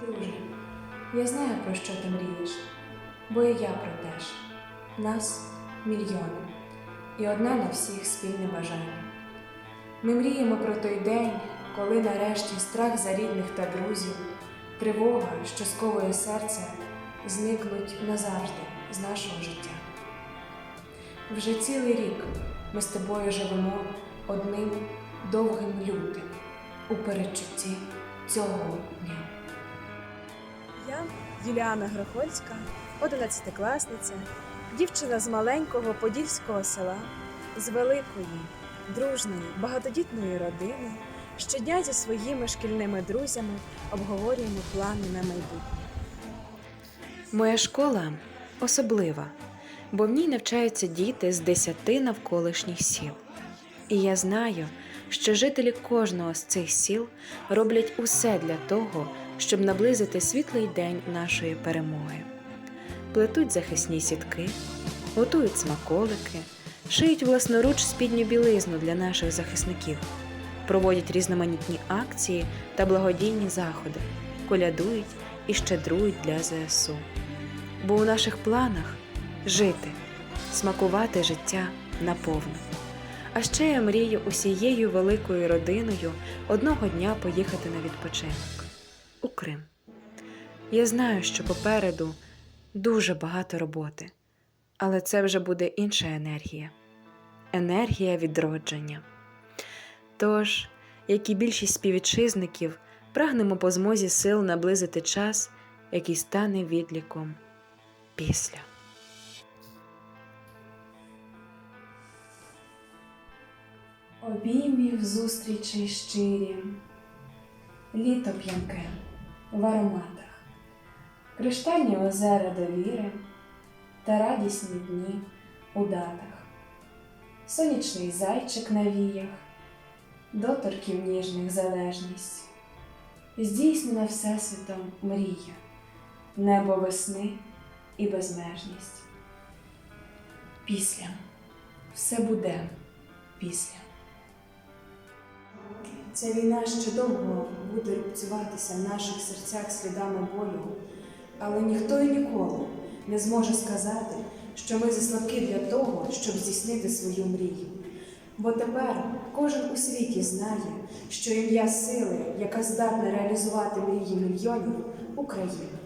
Друже, я знаю, про що ти мрієш, бо і я про те ж. Нас мільйони, і одне на всіх спільне бажання. Ми мріємо про той день, коли нарешті страх за рідних та друзів, тривога, що сковує серце, зникнуть назавжди з нашого життя. Вже цілий рік ми з тобою живемо одним довгим лютим у передчутті цього дня. Я Юліана Грохольська, одинадцятикласниця, дівчина з маленького подільського села, з великої, дружної, багатодітної родини. Щодня зі своїми шкільними друзями обговорюємо плани на майбутнє. Моя школа особлива, бо в ній навчаються діти з десяти навколишніх сіл. І я знаю, що жителі кожного з цих сіл роблять усе для того, щоб наблизити світлий день нашої перемоги. Плетуть захисні сітки, готують смаколики, шиють власноруч спідню білизну для наших захисників, проводять різноманітні акції та благодійні заходи, колядують і щедрують для ЗСУ. Бо у наших планах жити, смакувати життя наповну. А ще я мрію усією великою родиною одного дня поїхати на відпочинок у Крим. Я знаю, що попереду дуже багато роботи, але це вже буде інша енергія енергія відродження. Тож, як і більшість співвітчизників, прагнемо по змозі сил наблизити час, який стане відліком після. Обіймів зустрічей щирі, літо п'янке в ароматах, криштальні озера довіри та радісні дні у датах, сонячний зайчик на віях, доторків ніжних залежність, здійснена Всесвітом мрія, небо весни і безмежність. Після все буде після. Ця війна ще довго буде рубцюватися в наших серцях слідами болю, але ніхто і ніколи не зможе сказати, що ми заслабки для того, щоб здійснити свою мрію. Бо тепер кожен у світі знає, що ім'я сили, яка здатна реалізувати мрії мільйонів Україна.